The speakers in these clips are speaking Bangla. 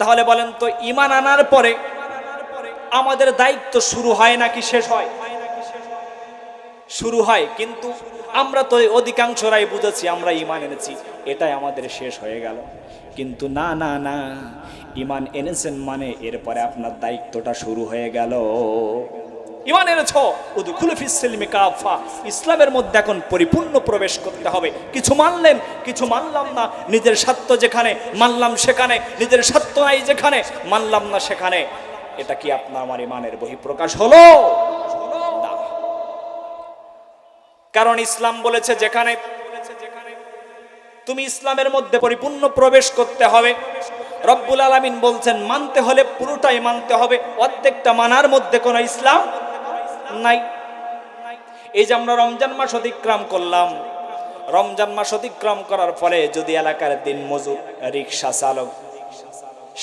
তাহলে বলেন তো ইমান আনার পরে আমাদের দায়িত্ব শুরু হয় নাকি শেষ হয়? শুরু হয়, কিন্তু আমরা তো অধিকাংশরাই বুঝেছি আমরা ইমান এনেছি, এটাই আমাদের শেষ হয়ে গেল। কিন্তু না না না ইমান এনেছেন মানে এরপরে আপনার দায়িত্বটা শুরু হয়ে গেল। ইমান এনেছ? উদুকুল ফিসলিমে কাফা ইসলামের মধ্যে এখন পরিপূর্ণ প্রবেশ করতে হবে। কিছু মানলেন, কিছু মানলাম না। নিজের স্বার্থ যেখানে, মানলাম সেখানে। নিজের স্বার্থ নাই যেখানে, মানলাম না সেখানে। এটা কি আপনার আমার ইমানের বহিঃপ্রকাশ হলো? কারণ ইসলাম বলেছে যেখানে, তুমি ইসলামের মধ্যে পরিপূর্ণ প্রবেশ করতে হবে। রব্বুল আলামিন বলছেন, মানতে হলে পুরোটাই মানতে হবে। অর্ধেকটা মানার মধ্যে কোনো ইসলাম নাই। এই যে আমরা রমজান মাস অতিক্রম করলাম, রমজান মাস অতিক্রম করার ফলে যদি এলাকার দিন মজুর রিক্সা চালক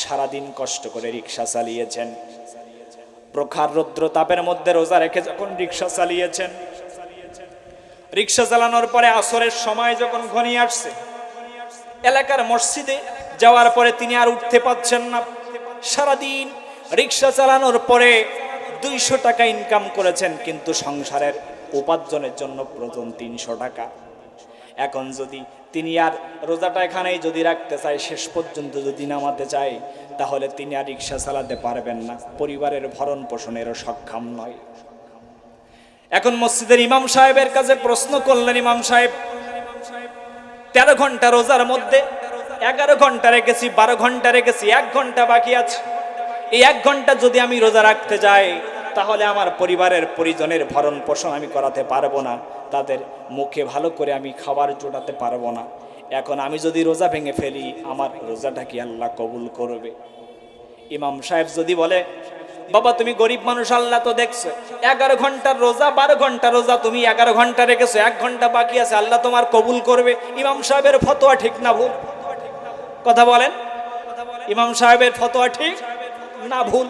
সারাদিন কষ্ট করে রিক্সা চালিয়েছেন। প্রখার রৌদ্র তাপের মধ্যে রোজা রেখে যখন রিক্সা চালিয়েছেন, রিক্সা চালানোর পরে আসরের সময় যখন ঘনিয়ে আসছে, এলাকার মসজিদে যাওয়ার পরে তিনি আর উঠতে পাচ্ছেন না। সারাদিন রিক্সা চালানোর পরে দুইশো টাকা ইনকাম করেছেন কিন্তু সংসারের উপার্জনের জন্য প্রয়োজন তিনশো টাকা। এখন যদি তিনি আর রোজাটা এখানেই যদি রাখতে চায়, শেষ পর্যন্ত যদি নামাতে চায়, তাহলে তিনি আর রিক্সা চালাতে পারবেন না। পরিবারের ভরণ পোষণেরও সক্ষম নয়। এখন মসজিদের ইমাম সাহেবের কাছে প্রশ্ন করলেন ইমাম সাহেব, তেরো ঘণ্টা রোজার মধ্যে এগারো ঘণ্টা রেখেছি, বারো ঘণ্টা রেখেছি, এক ঘণ্টা বাকি আছে। এই এক ঘণ্টা যদি আমি রোজা রাখতে যাই তাহলে আমার পরিবারের পরিজনের ভরণ পোষণ আমি করাতে পারব না। তাদের মুখে ভালো করে আমি খাবার জোটাতে পারব না। এখন আমি যদি রোজা ভেঙে ফেলি, আমার রোজাটা কি আল্লাহ কবুল করবে? ইমাম সাহেব যদি বলে, বাবা, তুমি গরিব মানুষ, আল্লাহ তো দেখছ। এগারো ঘণ্টার রোজা, বারো ঘণ্টা রোজা তুমি এগারো ঘণ্টা রেখেছো, এক ঘণ্টা বাকি আছে, আল্লাহ তোমার কবুল করবে। ইমাম সাহেবের ফতোয়া ঠিক না ভুল? কথা বলেন। ইমাম সাহেবের ফতোয়া ঠিক না ভুল?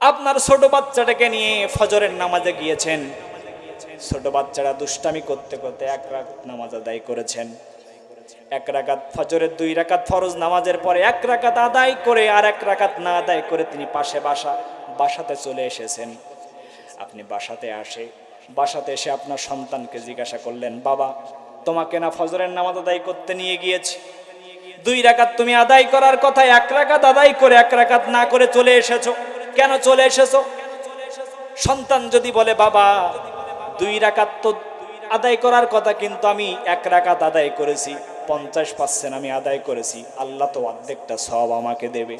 আপনার ছোট বাচ্চাটাকে নিয়ে ফজরের নামাজে গিয়েছেন। ছোট বাচ্চারা দুষ্টামি করতে করতে এক রাত নামাজ আদায় করেছেন। এক রাকাত ফজরের দুই রাকাত ফরজ নামাজের পরে এক রাকাত আদায় করে আর এক রাকাত না আদায় করে তিনি পাশে বাসা, বাসাতে চলে এসেছেন। আপনি বাসাতে আসে, বাসাতে এসে আপনার সন্তানকে জিজ্ঞাসা করলেন, বাবা, তোমাকে না ফজরের নামাজ আদায় করতে নিয়ে গিয়েছি? দুই রাকাত তুমি আদায় করার কথা এক রাকাত আদায় করে, এক রাকাত না করে চলে এসেছ? কেন চলে এসেছ? সন্তান যদি বলে, বাবা, দুই রাকাত তো আদায় করার কথা, কিন্তু আমি এক রাকাত আদায় করেছি, পঞ্চাশ পার্সেন্ট আমি আদায় করেছি, আল্লাহ তো অর্ধেকটা সব আমাকে দেবে।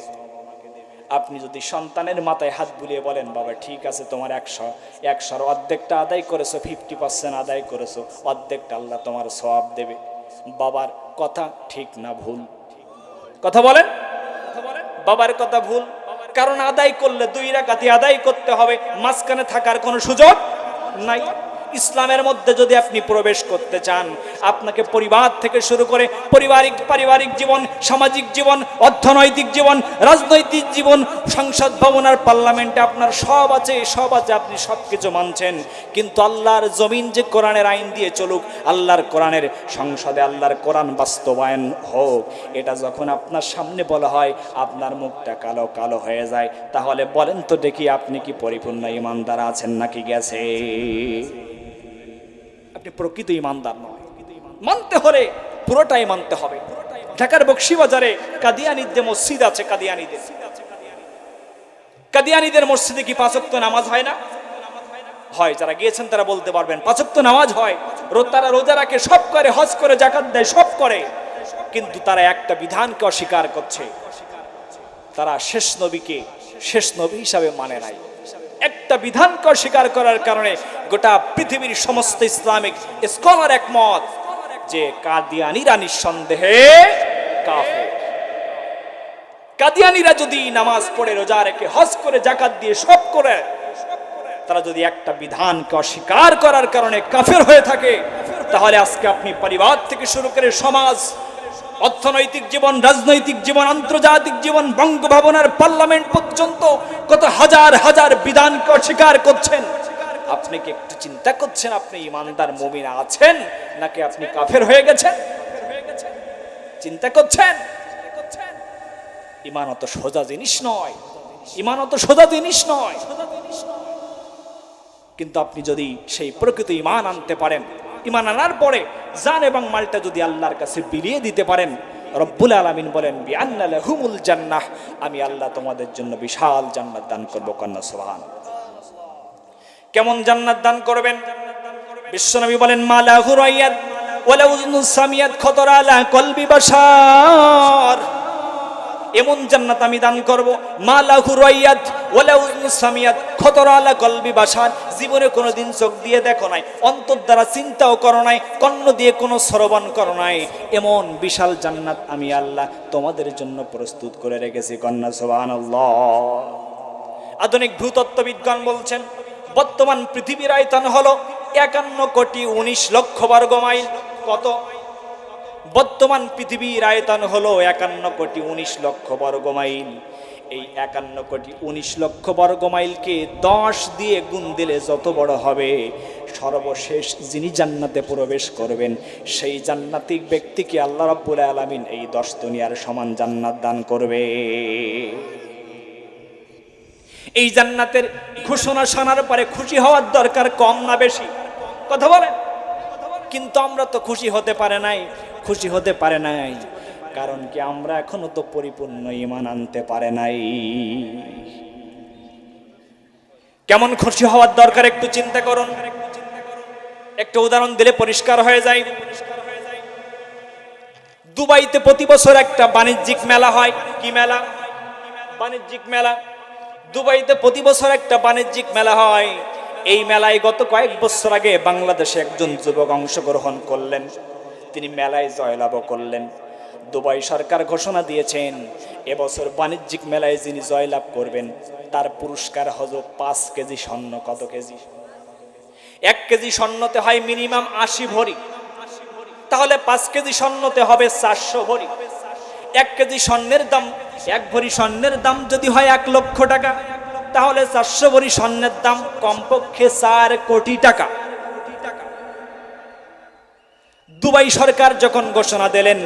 আপনি যদি সন্তানের মাথায় হাত বুলিয়ে বলেন, বাবা, ঠিক আছে, তোমার একশো, একশোর অর্ধেকটা আদায় করেছ ফিফটি পার্সেন্ট আদায় করেছ, অর্ধেকটা আল্লাহ তোমার সব দেবে। বাবার কথা ঠিক না, ভুল। কথা বলেন? বাবার কথা ভুল? কারণ আদায় করলে দুই রাকাতি আদায় করতে হবে। মাঝখানে থাকার কোনো সুযোগ নাই। ইসলামের মধ্যে যদি আপনি প্রবেশ করতে চান, আপনাকে পরিবার থেকে শুরু করে পারিবারিক পারিবারিক জীবন, সামাজিক জীবন, অর্থনৈতিক জীবন, রাজনৈতিক জীবন, সংসদ, ভবন আর পার্লামেন্টে আপনার সব আছে সব আছে, আপনি সব কিছু মানছেন। কিন্তু আল্লাহর জমিন যে কোরআনের আইন দিয়ে চলুক, আল্লাহর কোরআনের সংসদে আল্লাহর কোরআন বাস্তবায়ন হোক, এটা যখন আপনার সামনে বলা হয়, আপনার মুখটা কালো কালো হয়ে যায়। তাহলে বলেন তো দেখি আপনি কি পরিপূর্ণ ইমানদার আছেন নাকি গেছে? আপনি প্রকৃত ইমানদার নয়। মানতে হলে পুরোটাই মানতে হবে। ঢাকার বক্সিবাজারে কাদিয়ানির যে মসজিদ আছে, কাদিয়ানিদের। কাদিয়ানিদের মসজিদে কি পাঁচক্ত নামাজ হয় না? হয়, যারা গিয়েছেন তারা বলতে পারবেন পাঁচক্ত নামাজ হয়। তারা রোজা রাখে, সব করে, হজ করে জাকাত দেয়, সব করে। কিন্তু তারা একটা বিধানকে অস্বীকার করছে। তারা শেষ নবীকে শেষ নবী হিসাবে মানে নাই। একটা বিধানকে অস্বীকার করার কারণে গোটা পৃথিবীর সমস্ত ইসলামিক স্কলার একমত যে কাদিয়ানিরা নিঃসন্দেহে কাদিয়ানিরা যদি নামাজ পড়ে, রোজা রেখে, হজ করে, জাকাত দিয়ে সব করে, তারা যদি একটা বিধানকে অস্বীকার করার কারণে কাফের হয়ে থাকে, তাহলে আজকে আপনি পরিবার থেকে শুরু করে সমাজ অর্থনৈতিক জীবন, রাজনৈতিক জীবন, আন্তর্জাতিক জীবন, বঙ্গভবনের পার্লামেন্ট পর্যন্ত কত হাজার হাজার বিধানকে অস্বীকার করছেন? আপনি কি একটু চিন্তা করছেন আপনি ইমানদার মুমিন আছেন নাকি আপনি কাফের হয়ে গেছেন? চিন্তা করছেন? ইমান অত সোজা জিনিস নয়। ইমান অত সোজা জিনিস নয়। কিন্তু আপনি যদি সেই প্রকৃত ইমান আনতে পারেন, ইমান আনার পরে জান এবং মালটা যদি আল্লাহর কাছে বিলিয়ে দিতে পারেন, রব্বুল আলমিন বলেন, বিআন্না হুমুল জান্নাহ আমি আল্লাহ তোমাদের জন্য বিশাল জান্নাত দান করব, কন্যা সোহান কেমন জান্নাত দান করবেন? বিশ্বনবী বলেন মালা লাহু রাইয়াত ওয়ালা উযনু সামিয়াত খতরা আলা কলবি বাশার। এমন জান্নাত আমি দান করব। মা লাহু রাইয়াত ওয়ালা উযনু সামিয়াত, খতরা আলা কলবি বাশার জীবনে কোনো দিন চোখ দিয়ে দেখো নাই, অন্তর দ্বারা চিন্তাও করো নাই, কর্ণ দিয়ে কোনো শ্রবণ করো নাই। এমন বিশাল জান্নাত আমি আল্লাহ তোমাদের জন্য প্রস্তুত করে রেখেছি, কন্যা, সুবহানাল্লাহ। আধুনিক ভূতত্ত্ববিজ্ঞান বলছেন, বর্তমান পৃথিবীর আয়তন হলো একান্ন কোটি উনিশ লক্ষ বর্গ মাইল। কত? বর্তমান পৃথিবীর আয়তন হলো একান্ন কোটি উনিশ লক্ষ বর্গ মাইল। এই একান্ন কোটি উনিশ লক্ষ বর্গ মাইলকে দশ দিয়ে গুণ দিলে যত বড় হবে, সর্বশেষ যিনি জান্নাতে প্রবেশ করবেন, সেই জান্নাতিক ব্যক্তিকে আল্লাহ রাব্বুল আলামিন এই দশ দুনিয়ার সমান জান্নাত দান করবে। এই জান্নাতের ঘোষণা শোনার পরে খুশি হওয়ার দরকার কম না বেশি? কথা বলেন। কিন্তু আমরা তো খুশি হতে পারে নাই। খুশি হতে পারে নাই। কারণ কি আমরা এখনও তো পরিপূর্ণ ইমান আনতে পারে নাই। কেমন খুশি হওয়ার দরকার একটু চিন্তা করুন। একটা উদাহরণ দিলে পরিষ্কার হয়ে যায়। দুবাইতে প্রতি বছর একটা বাণিজ্যিক মেলা হয়। কি মেলা? বাণিজ্যিক মেলা। দুবাইতে প্রতি বছর একটা বাণিজ্যিক মেলা হয়। এই মেলায় গত কয়েক বছর আগে বাংলাদেশে একজন যুবক অংশগ্রহণ করলেন। তিনি মেলায় জয়লাভ করলেন। দুবাই সরকার ঘোষণা দিয়েছেন, এবছর বাণিজ্যিক মেলায় যিনি জয়লাভ করবেন, তার পুরস্কার হল পাঁচ কেজি স্বর্ণ। কত কেজি? এক কেজি স্বর্ণতে হয় মিনিমাম আশি ভরি। তাহলে পাঁচ কেজি স্বর্ণতে হবে চারশো ভরি। এক কেজি স্বর্ণের দাম, এক ভরি স্বর্ণের দাম যদি হয় এক লক্ষ টাকা, তাহলে চারশো ভরি স্বর্ণের দাম কমপক্ষে চার কোটি টাকা। দুবাই সরকার যখন ঘোষণা দিলেন,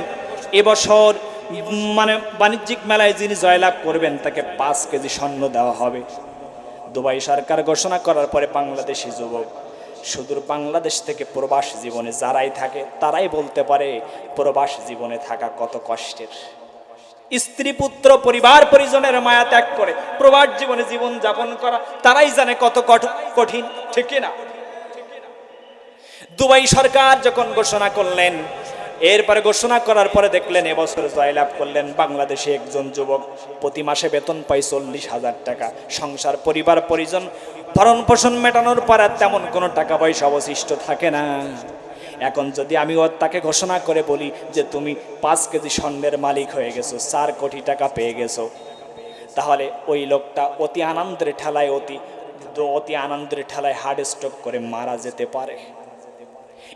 এবছর মানে বাণিজ্যিক মেলায় যিনি জয়লাভ করবেন, তাকে পাঁচ কেজি স্বর্ণ দেওয়া হবে। দুবাই সরকার ঘোষণা করার পরে বাংলাদেশি যুবক, সুদূর বাংলাদেশ থেকে প্রবাস জীবনে যারাই থাকে, তারাই বলতে পারে, প্রবাস জীবনে থাকা কত কষ্টের। স্ত্রী, পুত্র, পরিবার, পরিজনের মায়া ত্যাগ করে, প্রবাস জীবনে জীবন যাপন করা, তারাই জানে কত কঠ- কঠিন, ঠিক না দুবাই সরকার যখন ঘোষণা করলেন, এরপরে ঘোষণা করার পরে দেখলেন এবছর জয়লাভ করলেন বাংলাদেশে একজন যুবক। প্রতি মাসে বেতন পায় চল্লিশ হাজার টাকা। সংসার, পরিবার, পরিজন, ভরণ পোষণ মেটানোর পর আর তেমন কোনো টাকা পয়সা অবশিষ্ট থাকে না। এখন যদি আমি ওর তাকে ঘোষণা করে বলি যে তুমি পাঁচ কেজি স্বর্ণের মালিক হয়ে গেছো, চার কোটি টাকা পেয়ে গেছো, তাহলে ওই লোকটা অতি আনন্দের ঠেলায় অতি অতি আনন্দের ঠেলায় হার্ট স্ট্রোক করে মারা যেতে পারে।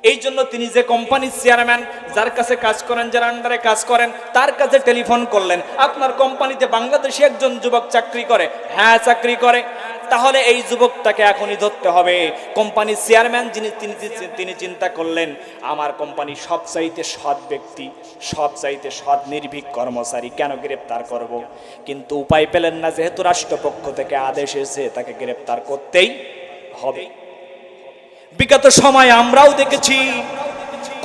এই জন্য তিনি যে কোম্পানির চেয়ারম্যান যার কাছে কাজ করেন, যার আন্ডারে কাজ করেন, তার কাছে টেলিফোন করলেন। আপনার কোম্পানিতে বাংলাদেশি একজন যুবক চাকরি করে। হ্যাঁ চাকরি করে। তাহলে এই যুবকটাকে এখনই ধরতে হবে। কোম্পানির চেয়ারম্যান যিনি, তিনি তিনি চিন্তা করলেন, আমার কোম্পানি সবচাইতে সৎ ব্যক্তি, সবচাইতে সৎ নির্ভীক কর্মচারী, কেন গ্রেপ্তার করব? কিন্তু উপায় পেলেন না, যেহেতু রাষ্ট্রপক্ষ থেকে আদেশ এসে তাকে গ্রেপ্তার করতেই হবে। বিগত সময় আমরাও দেখেছি,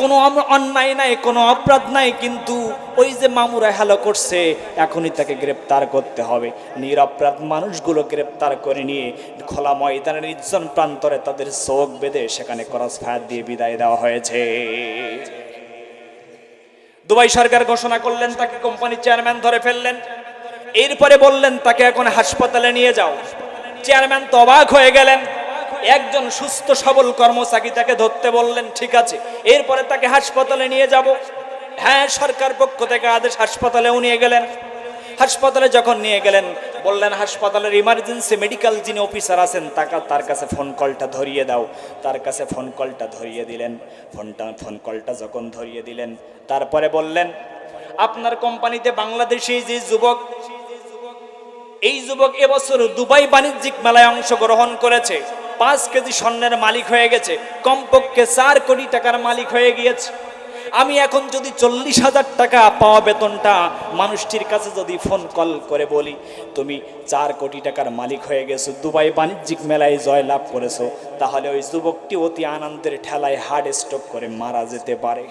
কোনো অন্যায় নাই, কোনো অপরাধ নাই, কিন্তু ওই যে মামুরা হেলো করছে, এখনই তাকে গ্রেপ্তার করতে হবে। নিরপরাধ মানুষগুলো গ্রেপ্তার করে নিয়ে খোলা ময়দানের নির্জন প্রান্তরে তাদের চোখ বেঁধে সেখানে ক্রস ফায়ার দিয়ে বিদায় দেওয়া হয়েছে। দুবাই সরকার ঘোষণা করলেন, তাকে কোম্পানির চেয়ারম্যান ধরে ফেললেন। এরপরে বললেন, তাকে এখন হাসপাতালে নিয়ে যাও। চেয়ারম্যান তো অবাক হয়ে গেলেন। একজন সুস্থ সবল কর্মচারী তাকে ধরতে বললেন, ঠিক আছে, এরপরে তাকে হাসপাতালে নিয়ে যাব। হ্যাঁ সরকার পক্ষ থেকে আদেশ হাসপাতালেও নিয়ে গেলেন। হাসপাতালে যখন নিয়ে গেলেন, বললেন, হাসপাতালের ইমার্জেন্সি মেডিকেল যিনি অফিসার আছেন, তাকে তার কাছে ফোন কলটা ধরিয়ে দাও। তার কাছে ফোন কলটা ধরিয়ে দিলেন। ফোনটা ফোন কলটা যখন ধরিয়ে দিলেন, তারপরে বললেন, আপনার কোম্পানিতে বাংলাদেশি যে যুবক, এই যুবক এবছর দুবাই বাণিজ্যিক মেলায় অংশগ্রহণ করেছে। পাঁচ কেজি স্বর্ণের মালিক হয়ে গেছে, কমপক্ষে চার কোটি টাকার মালিক হয়ে গিয়েছে। আমি এখন যদি চল্লিশ হাজার টাকা পাওয়া বেতনটা মানুষটির কাছে যদি ফোন কল করে বলি, তুমি চার কোটি টাকার মালিক হয়ে গেছো, দুবাই বাণিজ্যিক মেলায় জয় লাভ করেছ, তাহলে ওই যুবকটি অতি আনন্দের ঠেলায় হার্ট স্ট্রোক করে মারা যেতে পারে।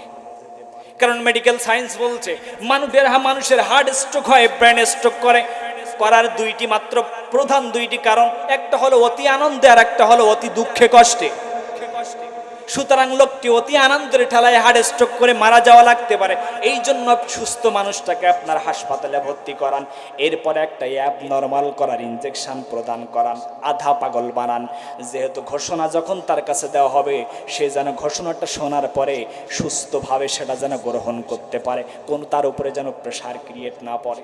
কারণ মেডিকেল সায়েন্স বলছে, মানুষের মানুষের হার্ট স্ট্রোক হয় ব্রেন স্ট্রোক করে। করার দুইটি মাত্র প্রধান দুইটি কারণ, একটা হলো অতি আনন্দে আর একটা হলো অতি দুঃখে কষ্টে। সুতরাং লোকটি অতি আনন্দের ঠেলায় হার্ট স্ট্রোক করে মারা যাওয়া লাগতে পারে। এই জন্য সুস্থ মানুষটাকে আপনার হাসপাতালে ভর্তি করান। এরপরে একটা অ্যাব নর্মাল করার ইনজেকশন প্রদান করান। আধা পাগল বানান। যেহেতু ঘোষণা যখন তার কাছে দেওয়া হবে, সে যেন ঘোষণাটা শোনার পরে সুস্থভাবে সেটা যেন গ্রহণ করতে পারে, কোন তার উপরে যেন প্রেশার ক্রিয়েট না পড়ে।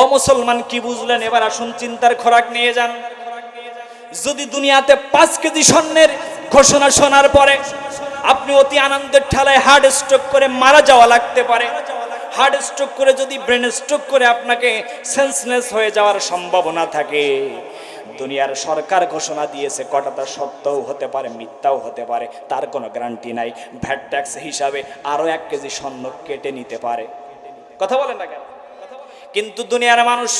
ও মুসলমান, কি বুঝলেন? এবার আসুন চিন্তার খোরাক নিয়ে যান। যদি দুনিয়াতে পাঁচ কেজি স্বর্ণের ঘোষণা শোনার পরে আপনি অতি আনন্দের ঠেলায় হার্ট স্ট্রোক করে মারা যাওয়া লাগতে পারে। হার্ট স্ট্রোক করে যদি ব্রেন স্ট্রোক করে আপনাকে সেন্সলেস হয়ে যাওয়ার সম্ভাবনা থাকে। দুনিয়ার সরকার ঘোষণা দিয়েছে, কটাটা সত্যও হতে পারে, মিথ্যাও হতে পারে, তার কোনো গ্যারান্টি নাই। ভ্যাট ট্যাক্স হিসাবে আরও এক কেজি স্বর্ণ কেটে নিতে পারে। কথা বলেন না কেন? কিন্তু দুনিয়ার মানুষ,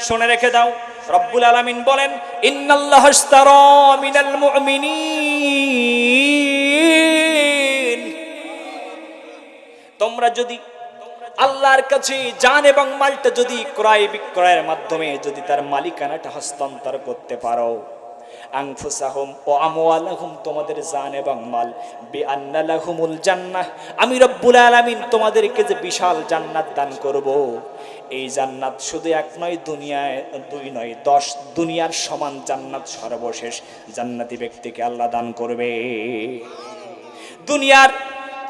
শুনে রেখে দাও। রব্বুল আলামিন বলেন, ইন্নাল্লাহ মিনাল তোমরা যদি আল্লাহর কাছে যান এবং মালটা যদি ক্রয় বিক্রয়ের মাধ্যমে যদি তার মালিকানাটা হস্তান্তর করতে পারো। আংফুসাহুম ও আমওয়ালাহুম, তোমাদের জান এবং মাল। বি আন্নালাহুমুল জান্নাহ, আমি রব্বুল আলামিন তোমাদেরকে যে বিশাল জান্নাত দান করব। এই জান্নাত শুধু এক নয়, দুনিয়ায় দুই নয়, দশ দুনিয়ার সমান জান্নাত সর্বশেষ। জান্নাতি ব্যক্তিকে আল্লাহ দান করবে। দুনিয়ার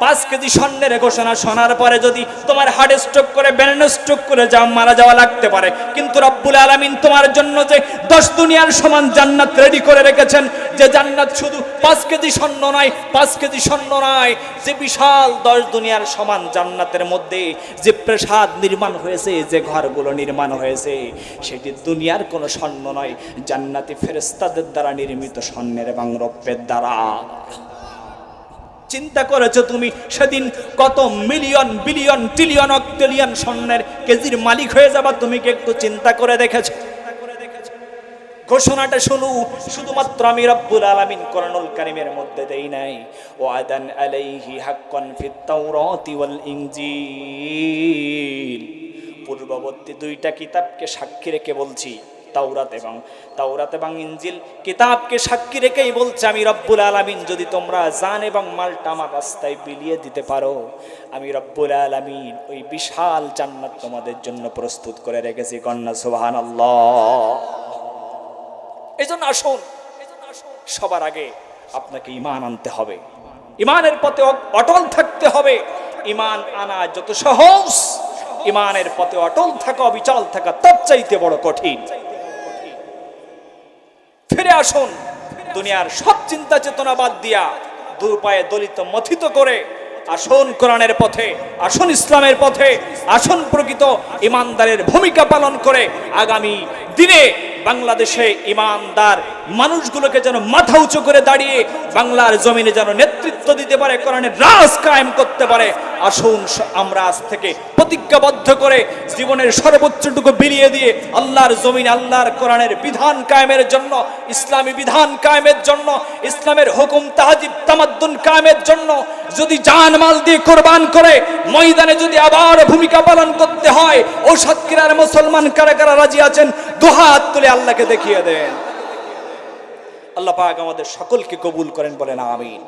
পাঁচ কেজি স্বর্ণের ঘোষণা শোনার পরে যদি তোমার হার্ট স্ট্রোক করে ব্রেন স্ট্রোক করে যা মারা যাওয়া লাগতে পারে। কিন্তু রব্বুল আলামিন তোমার জন্য যে দশ দুনিয়ার সমান জান্নাত রেডি করে রেখেছেন, যে জান্নাত শুধু পাঁচ কেজি স্বর্ণ নয়, পাঁচ কেজি স্বর্ণ নয়, যে বিশাল দশ দুনিয়ার সমান জান্নাতের মধ্যে যে প্রাসাদ নির্মাণ হয়েছে, যে ঘরগুলো নির্মাণ হয়েছে, সেটি দুনিয়ার কোনো স্বর্ণ নয়, জান্নাতি ফেরেস্তাদের দ্বারা নির্মিত স্বর্ণের এবং রৌপ্যের দ্বারা। চিন্তা করেছ তুমি? সেদিন কত মিলিয়ন, বিলিয়ন ট্রিলিয়ন অক্টিলিয়ন স্বর্ণের কেজির মালিক হয়ে যাবা, তুমি কি একটু চিন্তা করে দেখেছ? ঘোষণাটা শুনু, শুধুমাত্র আমি রব্বুল আলামিন কোরআনুল কারীমের মধ্যে দেই নাই। ওয়াদান আলাইহি হাক্কান ফিত তাওরাতি ওয়াল ইনজিল। পূর্ববর্তী দুইটা কিতাবকে সাক্ষী রেখে বলছি তাওরাত এবং তাওরাত এবং ইঞ্জিল কিতাবকে সাক্ষী রেখেই বলছে, আমি রব্বুল আলামিন, যদি তোমরা জান এবং মালটা আমার রাস্তায় বিলিয়ে দিতে পারো, আমি রব্বুল আলামিন ওই বিশাল জান্নাত তোমাদের জন্য প্রস্তুত করে রেখেছি, কন্যা সুবহানাল্লাহ। এই জন্য আসুন, সবার আগে আপনাকে ইমান আনতে হবে। ইমানের পথে অটল থাকতে হবে। ইমান আনা যত সহজ ইমানের পথে অটল থাকা, অবিচল থাকা, তার চাইতে বড় কঠিন। আসুন। দুনিয়ার সব চিন্তা চেতনা বাদ দিয়া দুপায়ে দলিত মথিত করে আসুন কোরআনের পথে, আসুন ইসলামের পথে, আসুন প্রকৃত ইমানদারের ভূমিকা পালন করে আগামী দিনে বাংলাদেশে ইমানদার মানুষগুলোকে যেন মাথা উঁচু করে দাঁড়িয়ে বাংলার জমিনে যেন নেতৃত্ব দিতে পারে, কোরআনের রাজ কায়েম করতে পারে। আসুন আমরা আজ থেকে প্রতিজ্ঞাবদ্ধ করে জীবনের সর্বোচ্চটুকু বিলিয়ে দিয়ে আল্লাহর জমিন, আল্লাহর কোরআনের বিধান কায়েমের জন্য, ইসলামী বিধান কায়েমের জন্য, ইসলামের হুকুম তাহাজিব তামাদ্দুন কায়েমের জন্য যদি জান মাল দিয়ে কোরবান করে, ময়দানে যদি আবার ভূমিকা পালন করতে হয় ও সাতক্ষীরার মুসলমান কারা কারা রাজি আছেন দুহাত তুলে আল্লাহকে দেখিয়ে দেন। আল্লাহ পাক আমাদের সকলকে কবুল করেন, বলেন আমিন।